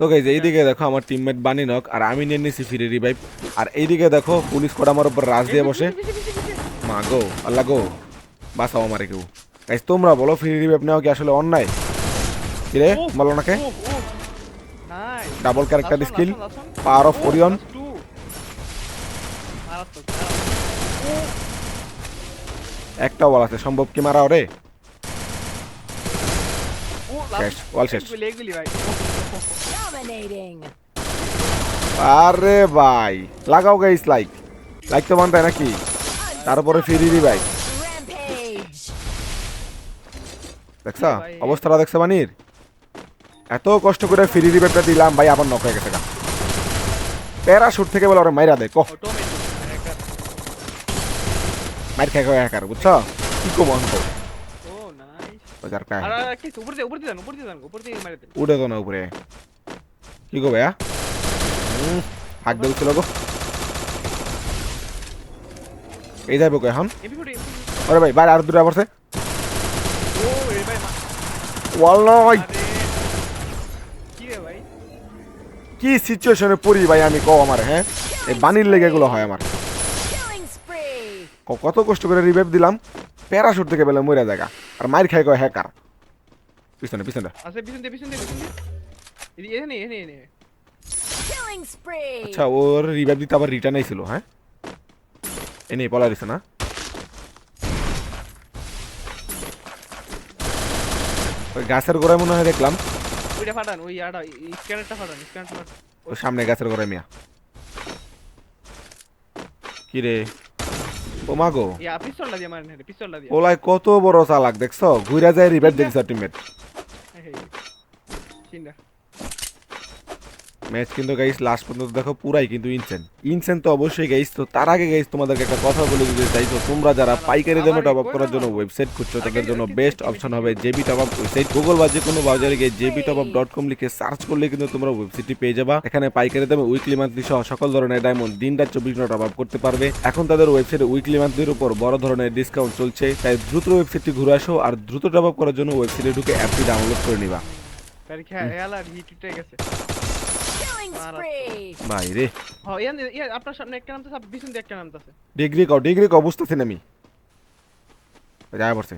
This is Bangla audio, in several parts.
তো গাইজ এইদিকে দেখো আমার টিমমেট বানি নক আর আমি নিয়ে নিয়েছি ফ্রি রিভাইভ আর এইদিকে দেখো পুলিশ কোড আমার উপর রাজ দিয়ে বসে। মা গো আল্লাহ গো বাঁচাও আমারে কেউ। গাইজ তোমরা বলো ফ্রি রিভাইভ নেওয়া কি আসলে অন্যায়? কিরে বলো নাকে? Double character skill power of Orion একটা বল আছে সম্ভব কি মারা ওরে শেষ, wall শেষ। ভাই. আরে ভাই লাগাও গাইস লাইক লাইক তো বানতাই নাকি? তারপরে ফ্রি রিভাইভ Rampage. দেখছা? অবস্থাটা দেখছে বানির? এত কষ্ট করে ফ্রি রিভাইভটা দিলাম ভাই আবার নক হয়ে গেছে গা। প্যারাশুট থেকে বলে ওরা মাইরা দে কহ। একটা মাইর খাই একার বুঝছ? কি কম অন্ত কি উপর দিয়ে উপর দিয়ে উপর দিয়ে উপর দিয়ে মারে দেন উড়ে তো না উপরে কি গো ভাইয়া হুম, হাক দিয়েছিল গো এই যাইব কো এখন আরে ভাই বাইরে আর দূরে পড়ছে ও রে ভাই মা- ওয়াল নয় কি রে ভাই কি সিচুয়েশনে পড়ি ভাই আমি কও আমার হ্যাঁ এই বানির লেগে এগুলো হয় আমার কত কষ্ট করে রিভাইভ দিলাম প্যারাশুট থেকে বেলে মরে জায়গা। আর মাইর খাই কয় হ্যাকার পিছনে পিছনে। আছে পিছন পিছন পিছন এখানে এখানে এখানে। আচ্ছা ওর রিভাইভ দিতে আবার রিটার্ন আইছিল হ্যাঁ? এ নেই পলা দিছে না? ওই গাছের গোড়ায় মনে হয় দেখলাম। ওইটা ফাটান ওই আটা স্ক্যানারটা ফাটান স্ক্যানারটা ফাটান। ওই সামনে গাছের গোড়ায় মিয়া। কি রে মাগো ইয়া পিস্তলটা দিয়ে মারেন পিস্তলটা দিয়ে। ওলাই কত বড় চালাক দেখছ? ঘুরে যায় রিভাইভ দেখছ টিমমেট চিন্তা ম্যাচ কিন্তু গাইস লাস্ট পর্যন্ত দেখো পুরাই কিন্তু ইনসেন ইনসেন তো অবশ্যই গাইস তো তার আগে গাইস তোমাদেরকে একটা কথা বলে দিতে চাইছো তোমরা যারা পাইকারি দামে টপ আপ করার জন্য ওয়েবসাইট খুঁজছো, তাদের জন্য বেস্ট অপশন হবে JB top up website Google বা যে কোনো ব্রাউজারে গিয়ে JB top up dot com লিখে সার্চ করলে কিন্তু তোমরা ওয়েবসাইটটি পেয়ে যাবা। এখানে পাইকারি দামে উইকলি মান্থলি সহ সকল ধরনের ডায়মন্ড দিন রাত চব্বিশ ঘণ্টা টপ আপ করতে পারবে। এখন তাদের ওয়েবসাইটে উইকলি মান্থলির উপর বড় ধরনের ডিসকাউন্ট চলছে, তাই দ্রুত ওয়েবসাইটটি ঘুরে আসো আর দ্রুত টপ আপ করার জন্য ওয়েবসাইটে ঢুকে অ্যাপটি ডাউনলোড করে নিবা। তার খেলা হিট উঠে গেছে Killing spree. ভাই রে হ্যাঁ ইয়ান ইয়া আপনার সামনে একটা নাম তো পিছন দিয়ে একটা নাম ডিগ্রি কও ডিগ্রি কও বুঝতেছি আমি। যায় পড়ছে।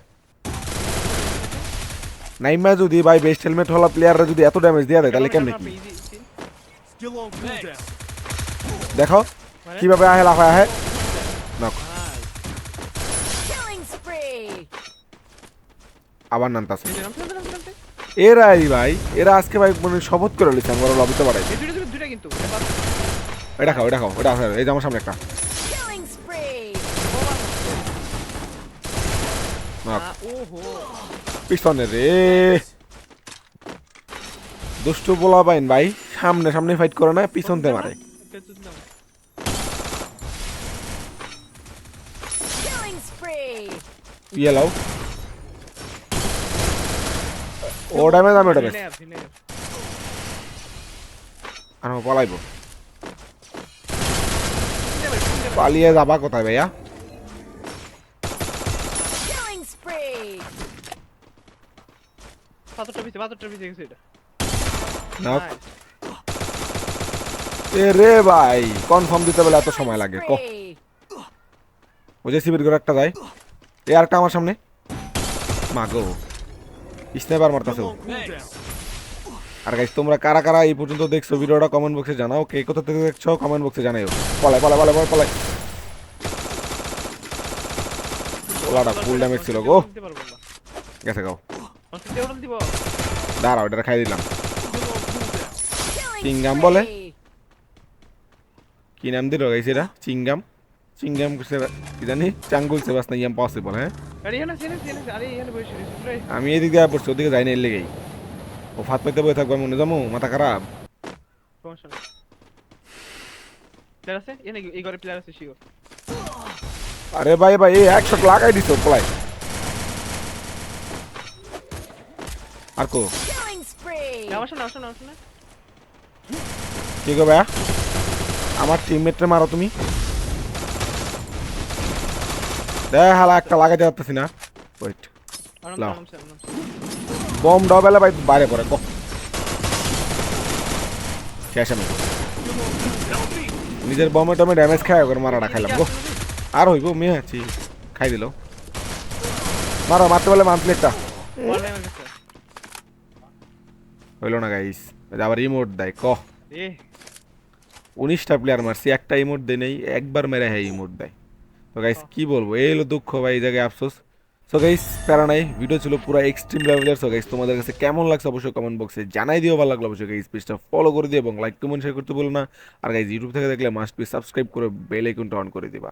নাইমা যদি ভাই বেস্ট হেলমেট হলা প্লেয়াররা যদি এত ড্যামেজ দিয়া দেয় তাহলে কেমনে? কি. দেখো কীভাবে আহে লাফা আহে। নক আবার নামতাছে। এরাই ভাই এরা আজকে ভাই মানে শপথ করে লিছে আমার লবিতে বাড়াই এই দুটো দুটো দুটো কিন্তু এটা খাও এটা খাও এটা এই যে আমার সামনে একটা। পিছনে রে। দুষ্টু বলা বাইন ভাই সামনে সামনে ফাইট করে না পিছনতে মারে। একটা তুই নাও। Killing spree. ইয়ে লাও ও ড্যামেজ আমি ড্যামেজ। আর পলাইবো। পালিয়ে যাবা কোথায় ভাইয়া. পাথরটা পিছে, পাথরটা পিছে গেছে এটা। নক এ রে ভাই কনফার্ম দিতে বলে এত সময় লাগে কো Spree. ও যে সিবির করে একটা যায় এ আরেকটা আমার সামনে মাগো স্নাইপার মারতাছে. আর গাইস তোমরা কারা কারা এই পর্যন্ত দেখছ ভিডিওটা কমেন্ট বক্সে জানাও। কে কোথা থেকে দেখছ কমেন্ট বক্সে জানাইও পলাই পলাই পলাই পলাই পলাই। ওলাটা ফুল ড্যামেজ ছিল গো। গেছে গাও দাঁড়াও এটা খাই দিলাম। চিংগাম বলে? কি নাম দিল গাইস এটা চিংগাম? চিংগাম কি জানি? চাঙ্গুল সেবাস না ইয়াম পসিবল হ্যাঁ? বসে। আমি এদিক দিয়ে পড়ছি ওদিকে যাই না এর লেগেই। ও ফাত পাইতে বই থাকব মনে যাব মাথা খারাপ. আরে ভাই ভাই এই একশো লাগাই দিছো পলাই। আর কো। কি গো ভাইয়া? আমার টিমমেটরে মারো তুমি। দেখ হালা একটা লাগাইতে পারতেছি না। ওয়েট লাও। বম ডবেলে ভাই বাইরে পড়ে কো? শেষ আমি। নিজের বমে টমে ড্যামেজ খায় ওকে মারাটা খাইলাম গো? আর হইব মেয়ে আছি খাই দিল। মারো মারতে পারলে মান্থলি একটা। বল। হইল না গাইস আবার ইমোট দেয় ক? উনিশটা প্লেয়ার মারছি একটা ইমোট দেয় নেই একবার মেরে হ্যাঁ ইমোট দেয়। তো গাইস কি বলব? এই হলো দুঃখ ভাই, এই জায়গায় আফসোস। সো গাইস প্যারা নাই ভিডিও ছিল পুরো এক্সট্রিম লেভেলের সো গাইস তোমাদের কাছে কেমন লাগছে অবশ্যই কমেন্ট বক্সে জানাই দিও, ভালো লাগল অবশ্যই গাইস পেজটা ফলো করে দিও এবং লাইক কমেন্ট শেয়ার করতে বলো না। আর গাইস ইউটিউব থেকে দেখলে মাস্ট বি সাবস্ক্রাইব করে বেল আইকনটা অন করে দিবা।